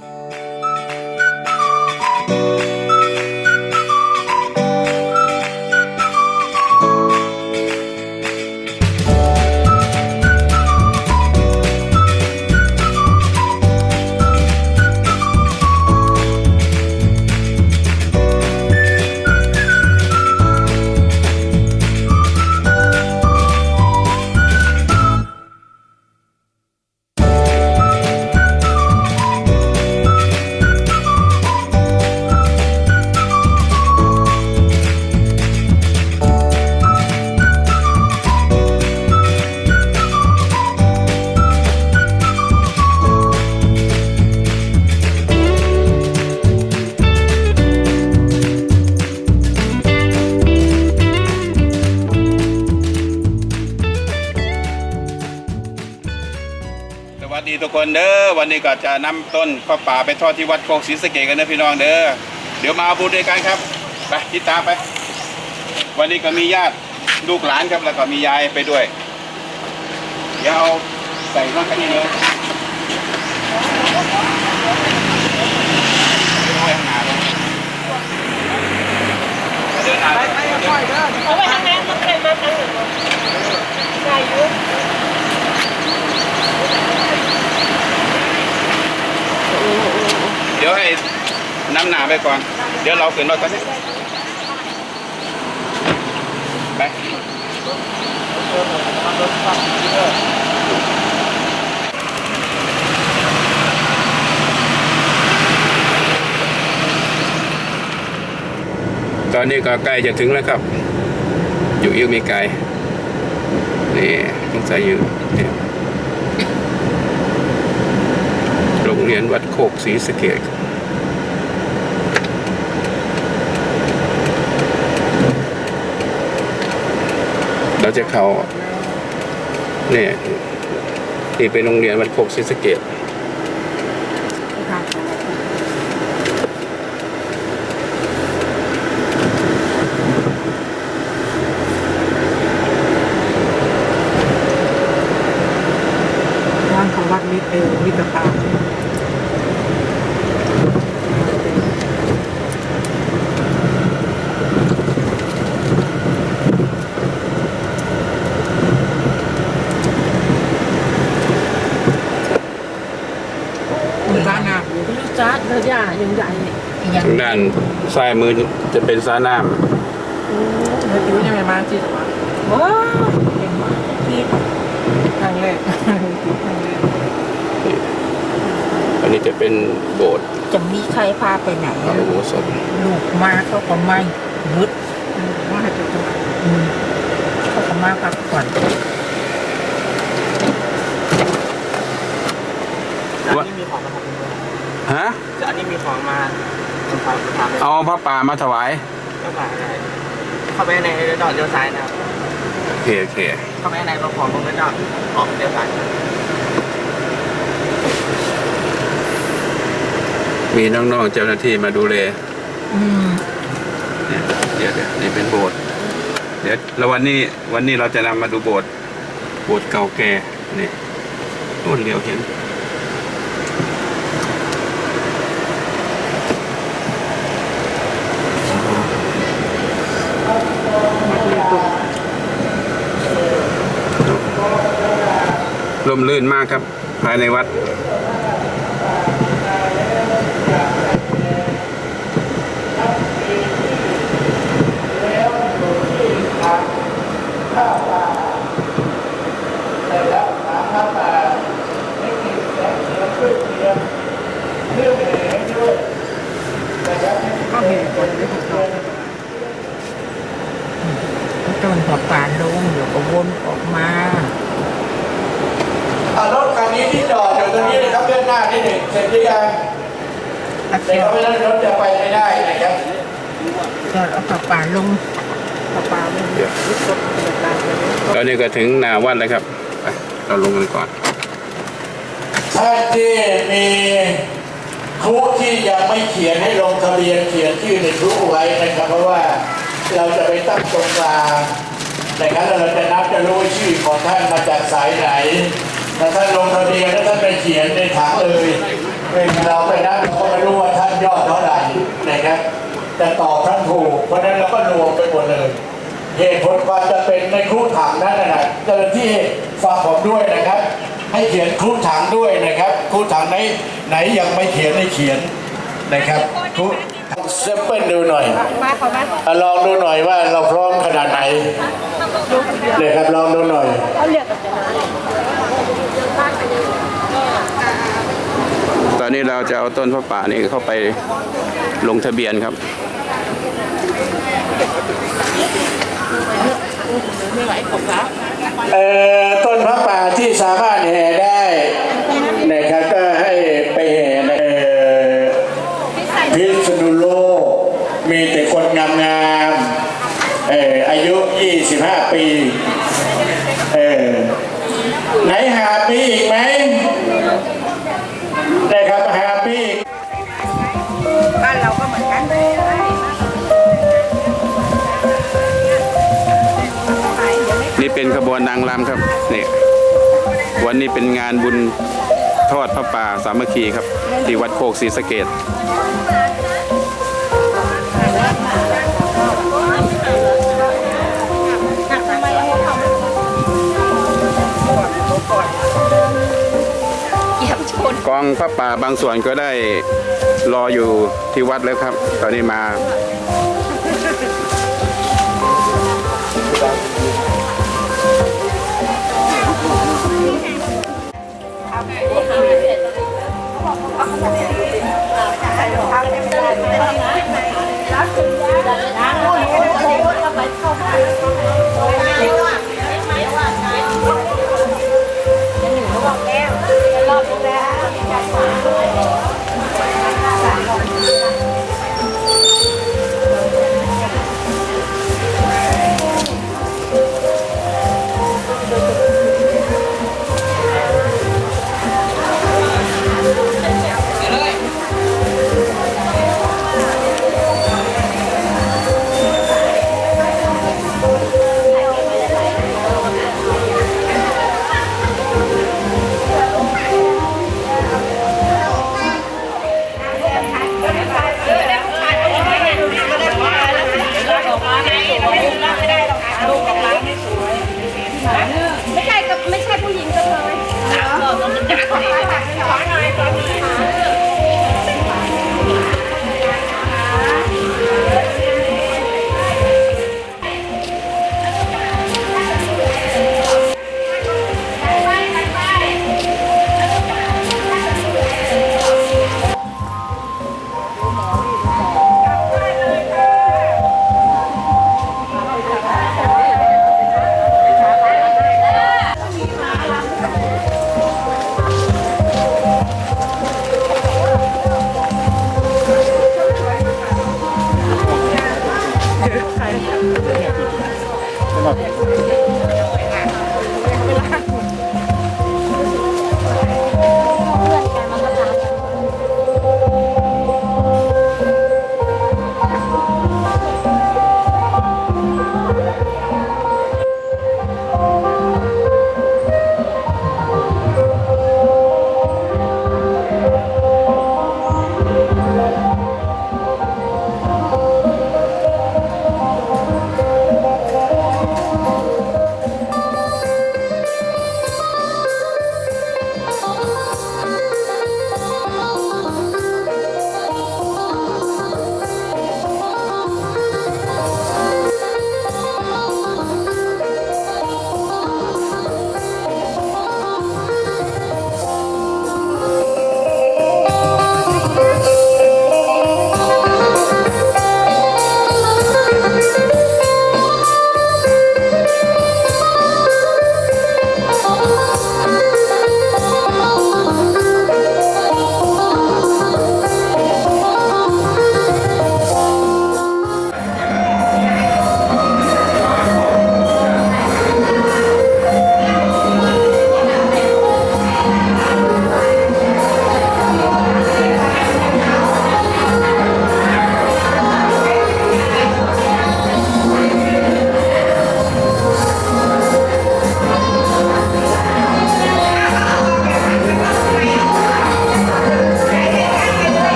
ส คนเด้อวันนี้ก็จะนำต้นข้าป่าไปทอดที่วัดโคกศรีสะเกดกันนะพี่น้องเด้อเดี๋ยวมาเอาบุญด้วยกันครับไปติดตามไป วันนี้ก็มีญาติลูกหลานครับแล้วก็มียายไปด้วย เดี๋ยวเอาใส่ข้างนี้เลยอาไว้ข้างหน้าเลยเดินทางไปเอาไปทางนั้นมันเป็นมาทางหนึ่งใช่ยุ เดี๋ ยวให้น้ำหนาไปก่อน เดี๋ยวเราขึ้นรถกันไปตอนนี้ก็ใกล้จะถึงแล้วครับ อยู่อีกไม่ไกลนี่ต้องใส่อยู่เนี่ยโรง เรียนวัดโคกศรีสะเกดเราจะเข้าเนี่ยนี่เป็นโรงเรียนวัดโคกศรีสะเกด ร้านของวัดมิตรเออมิตรภาพ คุณร้านนา ลูกจ้าเธอย่ายังใหญ่ยังทางด้านซ้ายมือจะเป็นสระน้เมื่อกี้ยังไม่มาจิตวะว้าวเห็นไหมพี่ครั้งแรกครั้งแรกำอันนี้จะเป็นโบสถ์จะมีใครพาไปไหนพระอุโบสถลูกมาเขาก็ไม่ยึดว่าให้จุดตรงอืมเขาก็มาพักผ่อน ว่า อันนี้มีของมาทำเป็นด้วย ฮะแต่อันนี้มีของมาทำทำทำเลยเอาพระป่ามาถวายก็มาได้เข้าไปในดอกเลี้ยวซ้ายนะครับโอเคโอเคเข้าไปในรถของลงไปดอกออกเลี้ยวซ้ายมีน้องๆเจ้าหน้าที่มาดูแลอืมเนี่ยเดี๋ยวเดี๋ยวนี่เป็นโบสถ์เดี๋ยวแล้ววันนี้วันนี้เราจะนำมาดูโบสถ์โบสถ์เก่าแก่นี่ต้นเดียวเห็น ลมลื่นมากครับ ภายในวัด ถึงนาวัดแล้วครับเราลงกันก่อนท่านที่มีครูที่ยังไม่เขียนให้ลงทะเบียนเขียนชื่อในครูไว้นะครับ เพราะว่าเราจะไปตั้งตรงกลางนะครับเราจะนับจะรู้ชื่อของท่านมาจากสายไหนถ้าท่านลงทะเบียนแล้วท่านไปเขียนในถังเลยเราไปนับเราก็ไม่รู้ว่าท่านยอดเท่าไหร่นะครับแต่ตอบท่านถูกเพราะนั้นเราก็รวมไปหมดเลย เหตุผลความจะเป็นในครูถังนั้นนะเจ้าหน้าที่ฟังผมด้วยนะครับ ให้เขียนครูถังด้วยนะครับครูถังไหนไหนยังไม่เขียนให้เขียนนะครับครูเซมเปิลดูหน่อยลองดูหน่อยว่าเราพร้อมขนาดไหนเลยครับลองดูหน่อยตอนนี้เราจะเอาต้นพระป่านี่เข้าไปลงทะเบียนครับ เอ่อต้นพระป่าที่สามารถแห่ได้ เป็นขบวนนางรำครับนี่วันนี้เป็นงานบุญทอดพระป่าสามัคคีครับ ที่วัดโคกศรีสะเกดกองพระป่าบางส่วนก็ได้รออยู่ที่วัดแล้วครับ ตอนนี้มา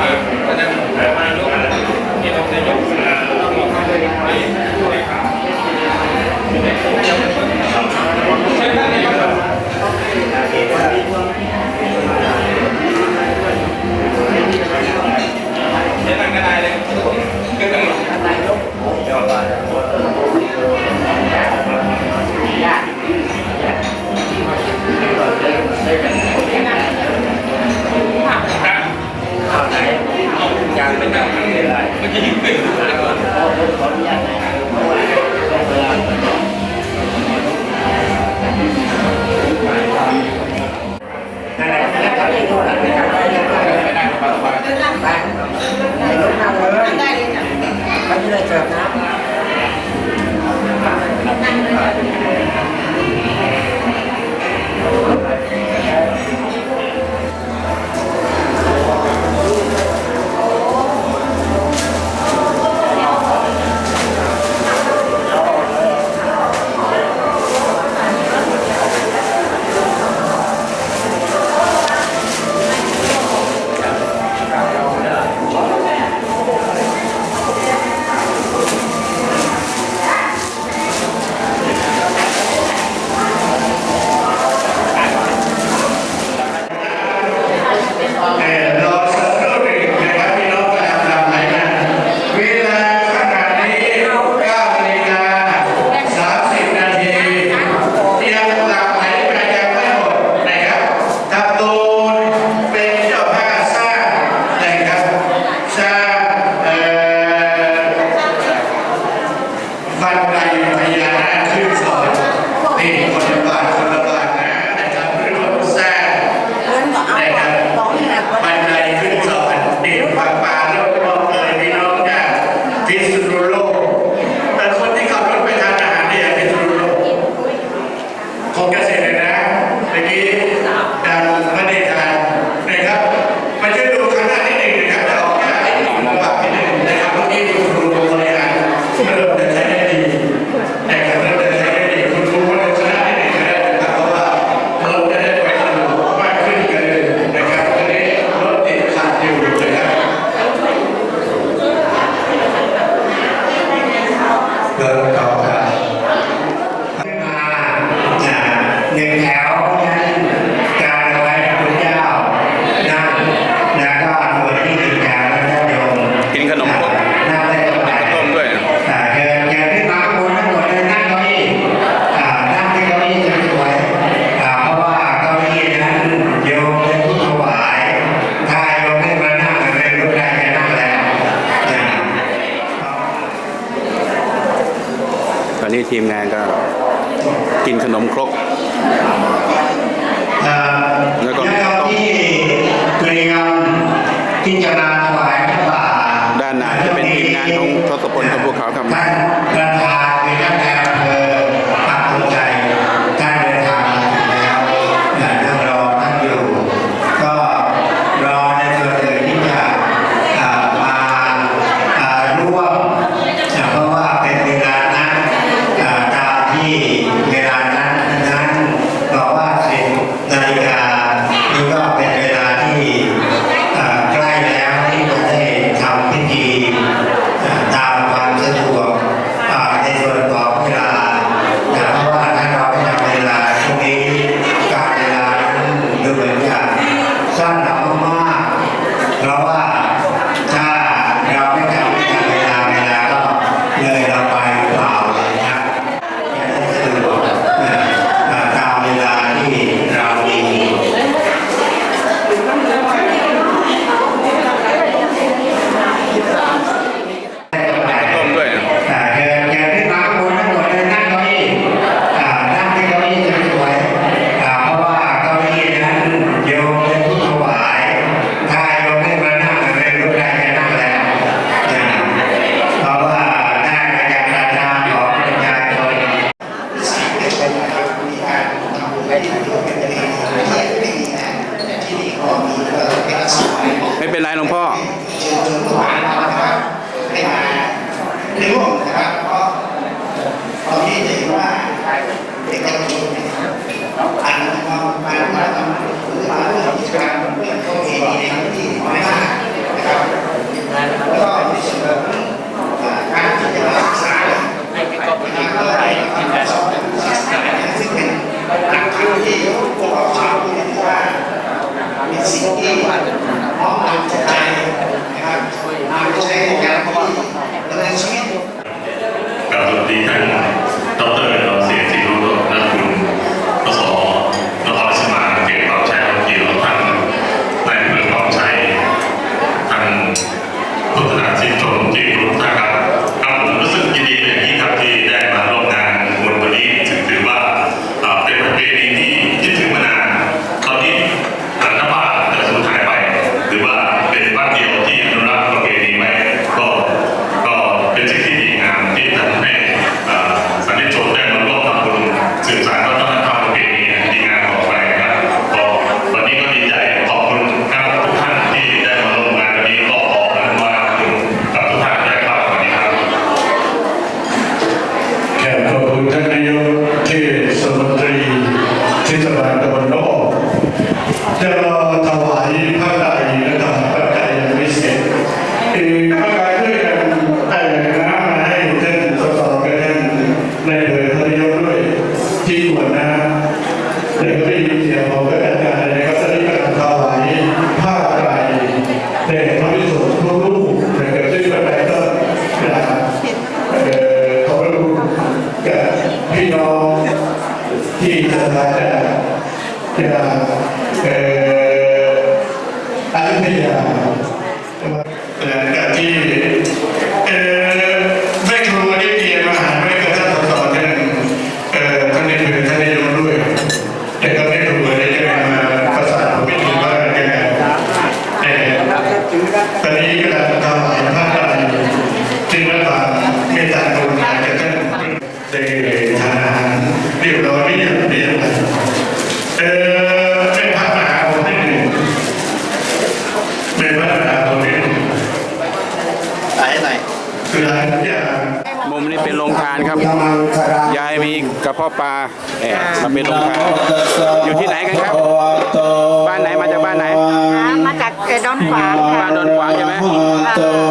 มาก็นั่งมาลูกที่ต้องได้ยกสาต้องมองเข้าไป ยายมีกระเพาะปลาแอบมาเป็นโรงทานอยู่ที่ไหนกันครับ บ้านไหนมาจากบ้านไหน มาจากเอดอนขวางบ้านดอนขวางใช่ไหม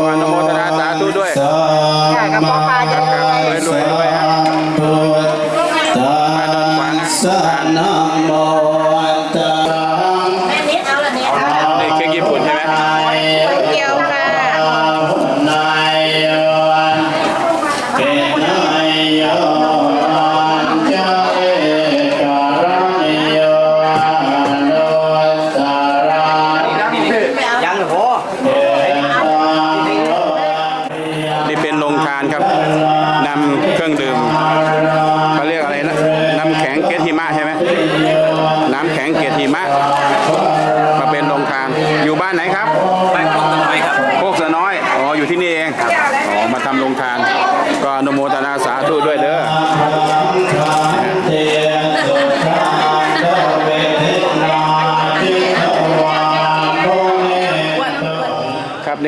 อนุโมทนาสาธุด้วยค่ะกับพ่อปลาจะครับรวยรวยรวยครับบ้านดอนขวางนะแม่ เป็นโรงทานครับนำเครื่องดื่มเขาเรียกอะไรนะน้ำแข็งเกล็ดหิมะใช่ไหมน้ำแข็งเกล็ดหิมะ มาเป็นโรงทานอยู่บ้านไหนครับบ้านโคกตะน้อยครับโคกสะน้อยอ๋ออยู่ที่นี่เองอ๋อมาทำโรงทาน ก็อนุโมทนาสาธุด้วยเด้อ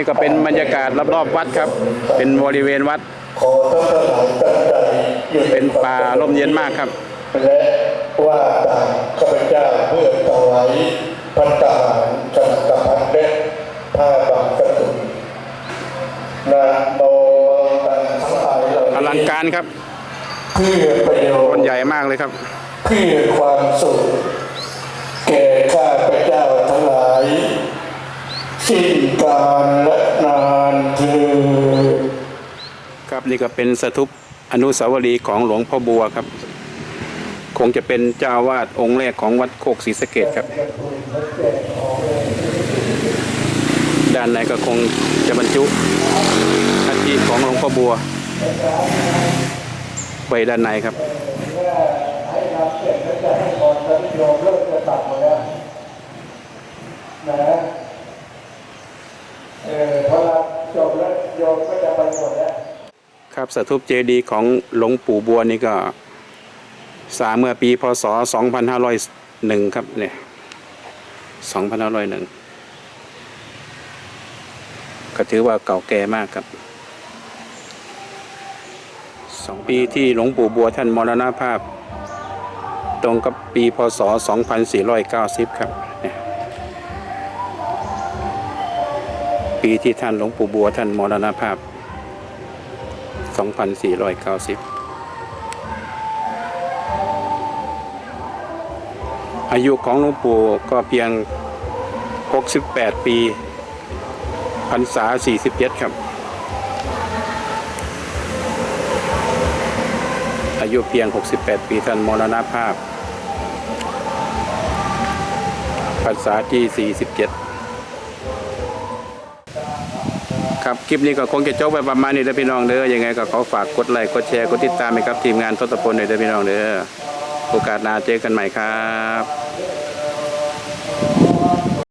นี่ก็เป็นบรรยากาศรอบๆวัดครับ เป็นบริเวณวัดขอพระประธานตั้งใจหยุดเป็นป่าร่มเย็นมากครับ และว่าตามข้าพเจ้าเพื่อถวายพันตาหารสนักพันและผ้าบางกระตุนนะโมตังทั้งหลายเหล่านี้อลังการครับเพื่อประโยชต้นน์ใหญ่มากเลยครับเพื่อความสุขแก่ข้าพเจ้าทั้งหลาย สิ้นกาลและนานเธอครับนี่ก็เป็นสถูปอนุสาวรีย์ของหลวงพ่อบัวครับ คงจะเป็นเจ้าวาดองค์แรกของวัดโคกศรีสะเกดครับ ด้านในก็คงจะบรรจุอัฐิของหลวงพ่อบัวไว้ด้านในครับ นะเออพอเราจบแล้วโยมก็จะไปหมดแล้ว ครับ สถูปเจดีย์ของหลวงปู่บัวนี่ก็สร้างเมื่อปีพศ 2501 ครับเนี่ย 2501 ก็ถือว่าเก่าแก่มากครับสองปีที่หลวงปู่บัวท่านมรณภาพ ตรงกับปีพศ 2490 ครับเนี่ยปีที่ท่านหลวงปู่บัวท่านมรณภาพ 2490 อายุของหลวงปู่ก็เพียง 68 ปีพรรษา 47 ครับ อายุเพียง 68 ปีท่านมรณภาพพรรษาที่ 47 ครับคลิปนี้ก็คงจะจบไปประมาณนี้เด้อพี่น้องเด้อยังไงก็ขอฝากกดไลค์กดแชร์กดติดตามให้กับทีมงานทศพลหน่อยเด้อพี่น้องเด้อโอกาสหน้าเจอกันใหม่ครับ